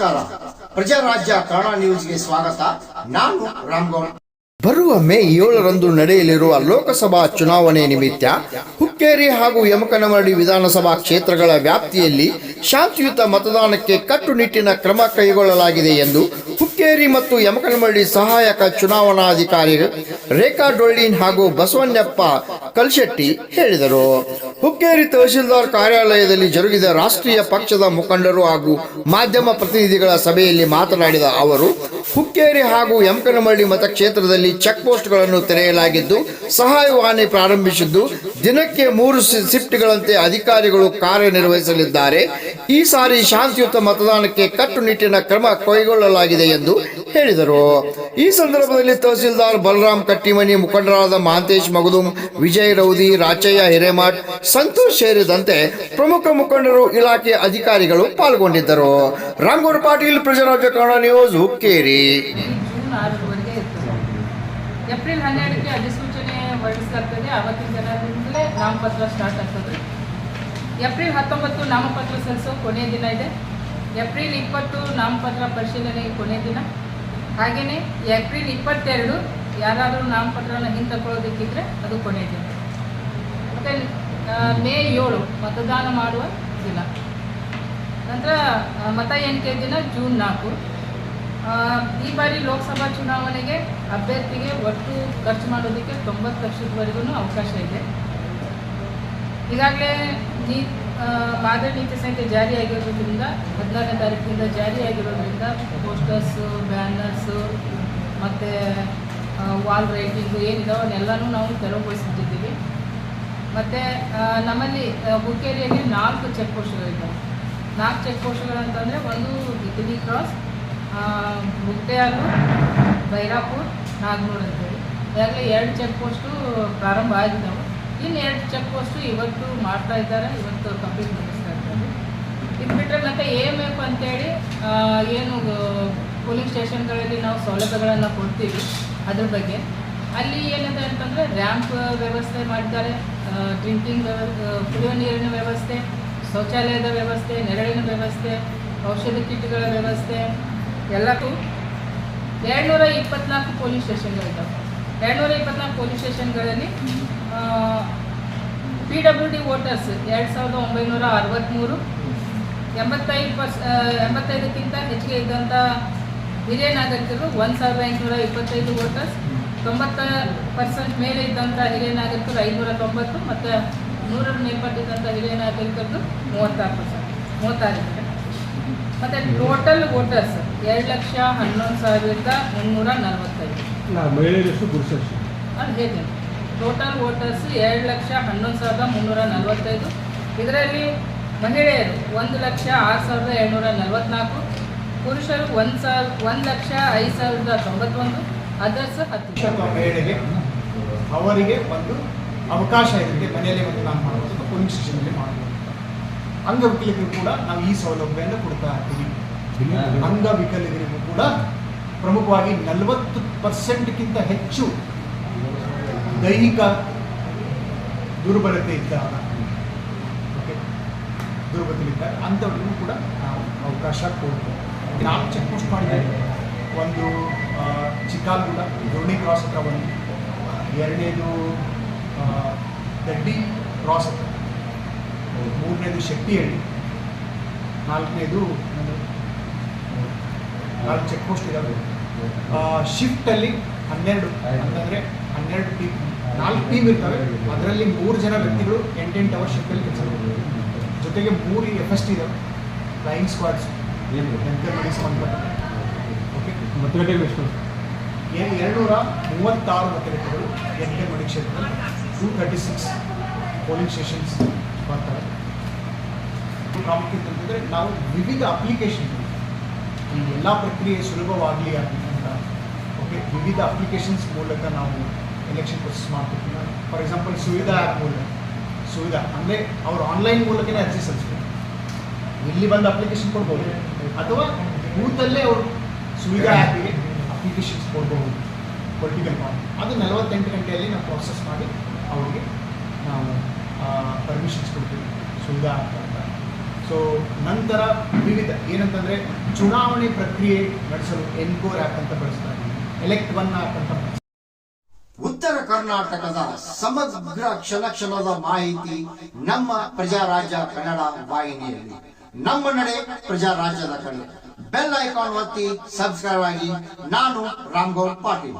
ನಮಸ್ಕಾರ. ಪ್ರಜಾರಾಜ್ಯ ಕನ್ನಡ ನ್ಯೂಸ್ಗೆ ಸ್ವಾಗತ. ನಾನು ರಾಮ್ಗೌಡ ಬರುವ ಮೇ ಏಳರಂದು ನಡೆಯಲಿರುವ ಲೋಕಸಭಾ ಚುನಾವಣೆ ನಿಮಿತ್ತ ಹುಕ್ಕೇರಿ ಹಾಗೂ ಯಮಕನಮರಡಿ ವಿಧಾನಸಭಾ ಕ್ಷೇತ್ರಗಳ ವ್ಯಾಪ್ತಿಯಲ್ಲಿ ಶಾಂತಿಯುತ ಮತದಾನಕ್ಕೆ ಕಟ್ಟುನಿಟ್ಟಿನ ಕ್ರಮ ಕೈಗೊಳ್ಳಲಾಗಿದೆ ಎಂದು ಹುಕ್ಕೇರಿ ಮತ್ತು ಯಮಕನಮಳ್ಳಿ ಸಹಾಯಕ ಚುನಾವಣಾಧಿಕಾರಿ ರೇಖಾ ಡೊಳ್ಳಿನ್ ಹಾಗೂ ಬಸವಣ್ಣಪ್ಪ ಕಲ್ಶೆಟ್ಟಿ ಹೇಳಿದರು. ಹುಕ್ಕೇರಿ ತಹಶೀಲ್ದಾರ್ ಕಾರ್ಯಾಲಯದಲ್ಲಿ ಜರುಗಿದ ರಾಷ್ಟ್ರೀಯ ಪಕ್ಷದ ಮುಖಂಡರು ಹಾಗೂ ಮಾಧ್ಯಮ ಪ್ರತಿನಿಧಿಗಳ ಸಭೆಯಲ್ಲಿ ಮಾತನಾಡಿದ ಅವರು, ಹುಕ್ಕೇರಿ ಹಾಗೂ ಯಮಕನಮಳ್ಳಿ ಮತಕ್ಷೇತ್ರದಲ್ಲಿ ಚೆಕ್ ಪೋಸ್ಟ್ಗಳನ್ನು ತೆರೆಯಲಾಗಿದ್ದು, ಸಹಾಯವಾಣಿ ಪ್ರಾರಂಭಿಸಿದ್ದು ದಿನಕ್ಕೆ ಮೂರು ಶಿಫ್ಟ್ಗಳಂತೆ ಅಧಿಕಾರಿಗಳು ಕಾರ್ಯನಿರ್ವಹಿಸಲಿದ್ದಾರೆ. ಈ ಸಾರಿ ಶಾಂತಿಯುತ ಮತದಾನಕ್ಕೆ ಕಟ್ಟುನಿಟ್ಟಿನ ಕ್ರಮ ಕೈಗೊಳ್ಳಲಾಗಿದೆ ಎಂದು ಹೇಳಿದರು. ಈ ಸಂದರ್ಭದಲ್ಲಿ ತಹಸೀಲ್ದಾರ್ ಬಲರಾಮ್ ಕಟ್ಟಿಮನಿ, ಮುಖಂಡರಾದ ಮಹಾಂತೇಶ್ ಮಗದುಂ ವಿಜಯ್ ರೌದಿ, ರಾಚಯ್ಯ ಹಿರೇಮಠ್, ಸಂತೋಷ್ ಸೇರಿದಂತೆ ಪ್ರಮುಖ ಮುಖಂಡರು ಇಲಾಖೆ ಅಧಿಕಾರಿಗಳು ಪಾಲ್ಗೊಂಡಿದ್ದರು. ರಾಮಗೌಡ ಪಾಟೀಲ್, ಪ್ರಜಾರಾಜ್ಯ ಕನ್ನಡ ನ್ಯೂಸ್, ಹುಕ್ಕೇರಿ. ಏಪ್ರಿಲ್ ಹನ್ನೆರಡಕ್ಕೆ ಅಧಿಸೂಚನೆ ಹೊರಡಿಸಲಾಗ್ತದೆ. ಅವತ್ತಿನ ದಿನದಿಂದಲೇ ನಾಮಪತ್ರ ಸ್ಟಾರ್ಟ್ ಆಗ್ತದೆ. ಏಪ್ರಿಲ್ ಹತ್ತೊಂಬತ್ತು ನಾಮಪತ್ರ ಸಲ್ಲಿಸೋ ಕೊನೆಯ ದಿನ ಇದೆ. ಏಪ್ರಿಲ್ ಇಪ್ಪತ್ತು ನಾಮಪತ್ರ ಪರಿಶೀಲನೆ ಕೊನೆಯ ದಿನ. ಹಾಗೆಯೇ ಏಪ್ರಿಲ್ ಇಪ್ಪತ್ತೆರಡು ಯಾರಾದರೂ ನಾಮಪತ್ರನ ಹಿಂತಕೊಳ್ಳೋದಕ್ಕಿದ್ರೆ ಅದು ಕೊನೆಯ ದಿನ. ಮತ್ತು ಮೇ ಏಳು ಮತದಾನ ಮಾಡುವ ದಿನ. ನಂತರ ಮತ ಎಣಿಕೆ ದಿನ ಜೂನ್ ನಾಲ್ಕು. ಈ ಬಾರಿ ಲೋಕಸಭಾ ಚುನಾವಣೆಗೆ ಅಭ್ಯರ್ಥಿಗೆ ಒಟ್ಟು ಖರ್ಚು ಮಾಡೋದಕ್ಕೆ ತೊಂಬತ್ತು ಲಕ್ಷದವರೆಗೂ ಅವಕಾಶ ಇದೆ. ಈಗಾಗಲೇ ಮಾದರಿ ನೀತಿ ಸಂಹಿತೆ ಜಾರಿಯಾಗಿರೋದ್ರಿಂದ, ಹದಿನಾರನೇ ತಾರೀಕಿಂದ ಜಾರಿಯಾಗಿರೋದ್ರಿಂದ ಪೋಸ್ಟರ್ಸು ಬ್ಯಾನರ್ಸು ಮತ್ತು ವಾಲ್ ರೈಟಿಂಗು ಏನಿದಾವೆ ಅವನ್ನೆಲ್ಲನೂ ನಾವು ತೆರವುಗೊಳಿಸಿದ್ದೀವಿ ಮತ್ತು ನಮ್ಮಲ್ಲಿ ಹುಕ್ಕೇರಿಯಲ್ಲಿ ನಾಲ್ಕು ಚೆಕ್ ಪೋಸ್ಟ್ಗಳಿದ್ದಾವೆ ನಾಲ್ಕು ಚೆಕ್ ಪೋಸ್ಟ್ಗಳಂತಂದರೆ ಒಂದು ದಿಲ್ಲಿ ಕ್ರಾಸ್ ಮುಕ್ತೆಯಾಲು ಬೈರಾಪುರ್, ನಾಗನೂರು ಅಂತೇಳಿ. ಈಗಾಗಲೇ ಎರಡು ಚೆಕ್ ಪೋಸ್ಟು ಪ್ರಾರಂಭ ಆಗಿದ್ದಾವೆ ಇನ್ನು ಎರಡು ಚೆಕ್ ಪೋಸ್ಟು ಇವತ್ತು ಮಾಡ್ತಾ ಇದ್ದಾರೆ, ಇವತ್ತು ಕಂಪ್ಲೀಟ್ ಮುಗಿಸ್ತಾ ಇದ್ದಾರೆ. ಇದು ಬಿಟ್ಟರೆ ಮತ್ತೆ ಎ ಎಂ ಎಫ್ ಅಂತೇಳಿ ಏನು ಪೊಲೀಸ್ ಸ್ಟೇಷನ್ಗಳಲ್ಲಿ ನಾವು ಸೌಲಭ್ಯಗಳನ್ನು ಕೊಡ್ತೀವಿ ಅದ್ರ ಬಗ್ಗೆ. ಅಲ್ಲಿ ಏನಿದೆ ಅಂತಂದರೆ ರ್ಯಾಂಪ್ ವ್ಯವಸ್ಥೆ ಮಾಡಿದ್ದಾರೆ ಡ್ರಿಂಕಿಂಗ್ ಕುಡಿಯುವ ನೀರಿನ ವ್ಯವಸ್ಥೆ, ಶೌಚಾಲಯದ ವ್ಯವಸ್ಥೆ, ನೆರಳಿನ ವ್ಯವಸ್ಥೆ, ಔಷಧಿ ಕಿಟ್ಗಳ ವ್ಯವಸ್ಥೆ, ಎಲ್ಲಕ್ಕೂ ಎರಡುನೂರ ಇಪ್ಪತ್ನಾಲ್ಕು ಪೊಲೀಸ್ ಸ್ಟೇಷನ್ಗಳಿದ್ದಾವೆ. ಎರಡುನೂರ ಇಪ್ಪತ್ನಾಲ್ಕು ಪೊಲೀಸ್ ಸ್ಟೇಷನ್ಗಳಲ್ಲಿ ಪಿ ಡಬ್ಲ್ಯೂ ಡಿ ವೋಟರ್ಸ್ ಎರಡು ಸಾವಿರದ ಒಂಬೈನೂರ ಅರವತ್ತ್ಮೂರು ಎಂಬತ್ತೈದು ಪರ್ಸ್ ಎಂಬತ್ತೈದಕ್ಕಿಂತ ಹೆಚ್ಚಿಗೆ ಇದ್ದಂಥ ಹಿರಿಯ ನಾಗರಿಕರು ಒಂದು ಸಾವಿರದ ಐನೂರ ಇಪ್ಪತ್ತೈದು ವೋಟರ್ಸ್ ತೊಂಬತ್ತ ಪರ್ಸೆಂಟ್ ಮೇಲೆ ಇದ್ದಂಥ ಹಿರಿಯ ನಾಗರಿಕರು ಐನೂರ ತೊಂಬತ್ತು ಮತ್ತು ನೂರರ ಮೇಲ್ಪಟ್ಟಿದ್ದಂಥ ಹಿರಿಯ ನಾಗರಿಕರದ್ದು ಮೂವತ್ತಾರು ಪರ್ಸೆಂಟ್, ಮೂವತ್ತಾರು ಮತ್ತು ಟೋಟಲ್ ವೋಟರ್ಸ್ ಎರಡು ಲಕ್ಷ ಹನ್ನೊಂದು ಸಾವಿರದ ಮುನ್ನೂರ ನಲವತ್ತೈದು ಇಲ್ಲ ಮಹಿಳೆಯರಷ್ಟು ಪುರುಷರಷ್ಟು. ಅದು ಹೇಗೆ ಟೋಟಲ್ ವೋಟರ್ಸ್ ಎರಡು ಲಕ್ಷ ಹನ್ನೊಂದು ಸಾವಿರದ ಮುನ್ನೂರ ನಲವತ್ತೈದು. ಇದರಲ್ಲಿ ಮಹಿಳೆಯರು ಒಂದು ಲಕ್ಷ ಆರು ಸಾವಿರದ ಏಳ್ನೂರ ನಲವತ್ತ್ನಾಲ್ಕು ಪುರುಷರು ಒಂದು ಸಾವಿರ ಒಂದು ಲಕ್ಷ ಐದು ಸಾವಿರದ ತೊಂಬತ್ತೊಂದು. ಅದರ್ಸ್ ಹತ್ತು. ಅಥವಾ ಮಹಿಳೆಗೆ ಅವರಿಗೆ ಒಂದು ಅವಕಾಶ ಇರುತ್ತೆ ಮನೆಯಲ್ಲಿ ಮತದಾನ ಮಾಡಬಹುದು ಅಥವಾ ಪೊಲೀಸ್ ಸ್ಟೇಷನಲ್ಲಿ ಮಾಡಬಹುದು ಅಂಗವಿಕಲಿಗರು ಕೂಡ ನಾವು ಈ ಸೌಲಭ್ಯವನ್ನು ಕೊಡ್ತಾ ಇರ್ತೀವಿ. ಅಂಗವಿಕಲಿಗರಿಗೂ ಕೂಡ ಪ್ರಮುಖವಾಗಿ ನಲವತ್ತು ಪರ್ಸೆಂಟ್ಗಿಂತ ಹೆಚ್ಚು ದೈಹಿಕ ದುರ್ಬಲತೆ ಇದ್ದಾಗ ಓಕೆ ದುರ್ಬಲತೆ ಅಂಥವ್ರಿಗೂ ಕೂಡ ನಾವು ಅವಕಾಶ ಕೊಡ್ತೀವಿ ನಾಲ್ಕು ಚೆಕ್ ಪೋಸ್ಟ್ ಮಾಡಿದ್ದೇವೆ ಒಂದು ಆ, ಚಿಕ್ಕಾಲ್ಗೂಡ ದೋಣಿ ಕ್ರಾಸ್ ಹತ್ರ ಒಂದು ಎರಡನೇದು ದಡ್ಡಿ ಕ್ರಾಸ್ ಹತ್ರ ಮೂರನೇದು ಶೆಟ್ಟಿಹಳ್ಳಿ ನಾಲ್ಕನೇದು? ನಾಲ್ಕು ಚೆಕ್ ಪೋಸ್ಟ್ ಇದ್ದಾವೆ ಶಿಫ್ಟಲ್ಲಿ ಹನ್ನೆರಡು ಅಂತಂದರೆ ಹನ್ನೆರಡು ಟೀಮ್ ನಾಲ್ಕು ಟೀಮ್ ಇರ್ತವೆ. ಅದರಲ್ಲಿ ಮೂರು ಜನ ವ್ಯಕ್ತಿಗಳು ಎಂಟೆಂಟು ಅವರ್ ಶಿಫ್ಟಲ್ಲಿ ಕೆಲಸ ಮಾಡ್ತಾರೆ. ಜೊತೆಗೆ ಮೂರು ಎಫ್ ಎಸ್ ಟಿ ಇದ್ದಾವೆ ಫ್ಲೈಯಿಂಗ್ ಸ್ಕ್ವಾಡ್ಸ್ ಎಂಕರ್ಮಡಿ ಸಂಬಂಧಪಟ್ಟ ಓಕೆ ಮತಗಟ್ಟೆಗಳು ಎಷ್ಟು? ಏನು ಎರಡುನೂರ ಮೂವತ್ತಾರು ಮತಗಟ್ಟೆಗಳು ಮಡಿ ಕ್ಷೇತ್ರದಲ್ಲಿ. Two thirty six polling stations ಬರ್ತಾರೆ. ಪ್ರಾಮುಖ್ಯತೆ ಅಂತಂದರೆ ನಾವು ವಿವಿಧ ಅಪ್ಲಿಕೇಶನ್ ಈ ಎಲ್ಲ ಪ್ರಕ್ರಿಯೆ ಸುಲಭವಾಗಲಿ ಅಂತ ಓಕೆ ವಿವಿಧ ಅಪ್ಲಿಕೇಶನ್ಸ್ ಮೂಲಕ ನಾವು ಎಲೆಕ್ಷನ್ ಪ್ರೊಸೆಸ್ ಮಾಡ್ತಿರ್ತೀವಿ. ಫಾರ್ ಎಕ್ಸಾಂಪಲ್ ಸುವಿಧಾ ಆ್ಯಪ್ ಮೂಲಕ. ಸುವಿಧಾ ಅಂದರೆ ಅವರು ಆನ್ಲೈನ್ ಮೂಲಕನೇ ಅರ್ಜಿ ಸಲ್ಲಿಸ್ಬೋದು ಇಲ್ಲಿ ಬಂದು ಅಪ್ಲಿಕೇಶನ್ ಕೊಡ್ಬೋದು? ಅಥವಾ ಬೂತಲ್ಲೇ ಅವರು ಸುವಿಧಾ ಆ್ಯಪಿಗೆ ಅಪ್ಲಿಕೇಶನ್ಸ್ ಕೊಡ್ಬೋದು. ಪೊಲಿಟಿಕಲ್ ಫಾರ್ಮ್ ಅದು ನಲವತ್ತೆಂಟು ಗಂಟೆಯಲ್ಲಿ ನಾವು ಪ್ರಾಸೆಸ್ ಮಾಡಿ ಅವರಿಗೆ ನಾವು ಪರ್ಮಿಷನ್ಸ್ ಕೊಡ್ತೀವಿ. ಸುವಿಧಾ ಆ್ಯಪ್ ಅಂತ. ಸೊ ನಂತರ ವಿವಿಧ ಏನಂತಂದರೆ ಚುನಾವಣೆ ಪ್ರಕ್ರಿಯೆ ನಡೆಸಲು ಎನ್ಕೋರ್ ಆ್ಯಪ್ ಅಂತ ಬಳಸ್ತಾ ಇದ್ದೀವಿ ಎಲೆಕ್ಟ್ ಒನ್ ಆ್ಯಪ್ ಅಂತ ಉತ್ತರ ಕರ್ನಾಟಕದ ಸಮಗ್ರ ಕ್ಷಣ ಕ್ಷಣದ ಮಾಹಿತಿ ನಮ್ಮ ಪ್ರಜಾರಾಜ್ಯ ಕನ್ನಡ ವಾಹಿನಿಯಲ್ಲಿ. ನಮ್ಮ ನಡೆ ಪ್ರಜಾರಾಜ್ಯದ ಕಡೆ. ಬೆಲ್ ಐಕಾನ್ ಒತ್ತಿ ಸಬ್ಸ್ಕ್ರೈಬ್ ಆಗಿ. ನಾನು ರಾಮ್ಗೌಡ್ ಪಾಟೀಲ್